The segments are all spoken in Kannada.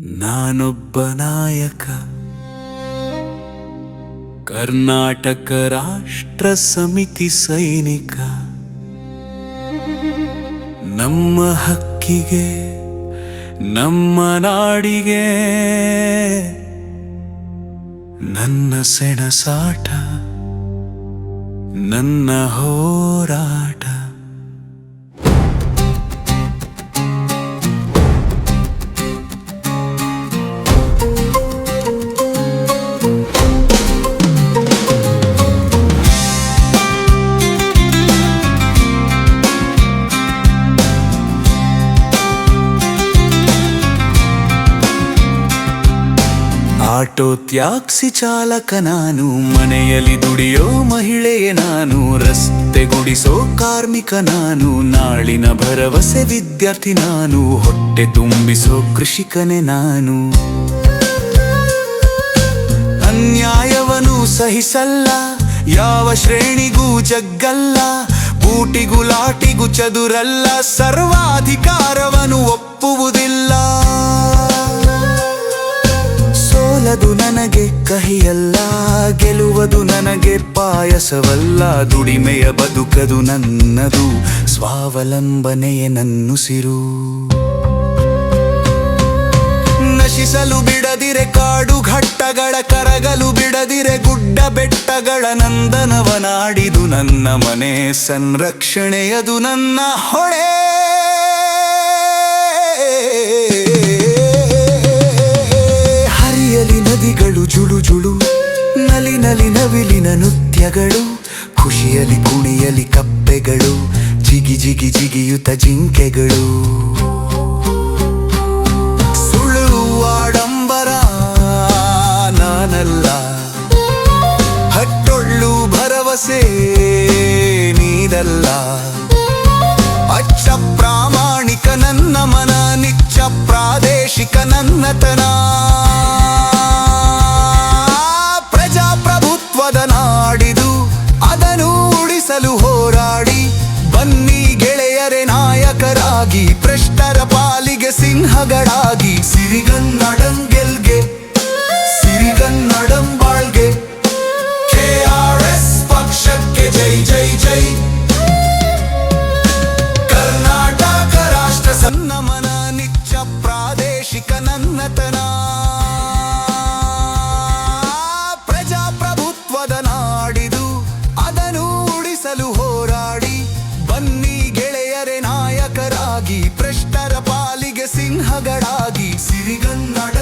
ನಾನೊಬ್ಬ ನಾಯಕ. ಕರ್ನಾಟಕ ರಾಷ್ಟ್ರ ಸಮಿತಿ ಸೈನಿಕ. ನಮ್ಮ ಹಕ್ಕಿಗೆ ನಮ್ಮ ನಾಡಿಗೆ. ನನ್ನ ಸೆಣಸಾಟ ನನ್ನ ಹೋರಾಟ. ಆಟೋ ತ್ಯಾಕ್ಸಿ ಚಾಲಕ ನಾನು, ಮನೆಯಲ್ಲಿ ದುಡಿಯೋ ಮಹಿಳೆಯೇ ನಾನು, ರಸ್ತೆ ಗುಡಿಸೋ ಕಾರ್ಮಿಕ ನಾನು, ನಾಳಿನ ಭರವಸೆ ವಿದ್ಯಾರ್ಥಿ ನಾನು, ಹೊಟ್ಟೆ ತುಂಬಿಸೋ ಕೃಷಿಕನೇ ನಾನು. ಅನ್ಯಾಯವನು ಸಹಿಸಲ್ಲ, ಯಾವ ಶ್ರೇಣಿಗೂ ಜಗ್ಗಲ್ಲ, ಬೂಟಿಗೂ ಲಾಟಿಗೂ ಚದುರಲ್ಲ, ಸರ್ವಾಧಿಕಾರವನ್ನು ಒಪ್ಪುವುದಿಲ್ಲ. ಕಹಿಯಲ್ಲ ಗೆಲುವುದು ನನಗೆ ಪಾಯಸವಲ್ಲ, ದುಡಿಮೆಯ ಬದುಕದು ನನ್ನದು, ಸ್ವಾವಲಂಬನೆಯೇ ನನ್ನುಸಿರು. ನಶಿಸಲು ಬಿಡದಿರೆ ಕಾಡು ಘಟ್ಟಗಳ, ಕರಗಲು ಬಿಡದಿರೆ ಗುಡ್ಡ ಬೆಟ್ಟಗಳ ನಂದನವನಾಡಿದು ನನ್ನ ಮನೆ, ಸಂರಕ್ಷಣೆಯದು ನನ್ನ ಹೊಣೆ. ನವಿಲಿನ ನೃತ್ಯಗಳು ಖುಷಿಯಲಿ ಕುಣಿಯಲಿ ಕಪ್ಪೆಗಳು, ಜಿಗಿ ಜಿಗಿ ಜಿಗಿಯುತ ಜಿಂಕೆಗಳು. ಸುಳ್ಳು ಆಡಂಬರ ನಾನಲ್ಲ, ಹಟ್ಟೊಳ್ಳು ಭರವಸೆ ನೀದಲ್ಲ ಅಚ್ಚ ಪ್ರಾಮಾಣಿಕ ನನ್ನ ಮನ, ನಿಚ್ಚ ಪ್ರಾದೇಶಿಕ ನನ್ನತನ. ಹೋರಾಡಿ ಬನ್ನಿ ಗೆಳೆಯರೆ ನಾಯಕರಾಗಿ ಭ್ರಷ್ಟರ ಪಾಲಿಗೆ ಸಿಂಹಗಳಾಗಿ ಸಿರಿಗನ್ನಡಂಗೆಲ್ಗೆ ಪಾಲಿಗೆ ಸಿಂಹಗಳಾಗಿ ಸಿರಿಗನ್ನಡಂ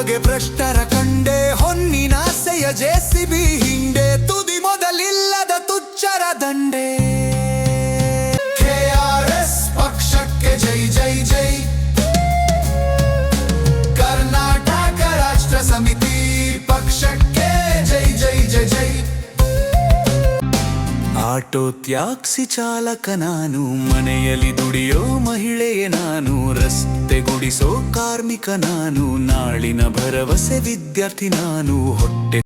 ಬಗೆ ಭ್ರಷ್ಟರ ಕಂಡೆ, ಹೊನ್ನಿನ ಸೆಯ ಜೆಸಿಬಿ ಹಿಂಡೆ, ತುದಿ ಮೊದಲಿಲ್ಲದ ತುಚ್ಚರ ದಂಡೆ. ಕೆಆರ್ಎಸ್ ಪಕ್ಷಕ್ಕೆ ಜೈ ಜೈ ಜೈ. ಆಟೋ ತ್ಯಾಕ್ಸಿ ಚಾಲಕ ನಾನು, ಮನೆಯಲ್ಲಿ ದುಡಿಯೋ ಮಹಿಳೆಯೇ ನಾನು, ರಸ್ತೆ ಗುಡಿಸೋ ಕಾರ್ಮಿಕ ನಾನು, ನಾಳಿನ ಭರವಸೆ ವಿದ್ಯಾರ್ಥಿ ನಾನು, ಹೊಟ್ಟೆ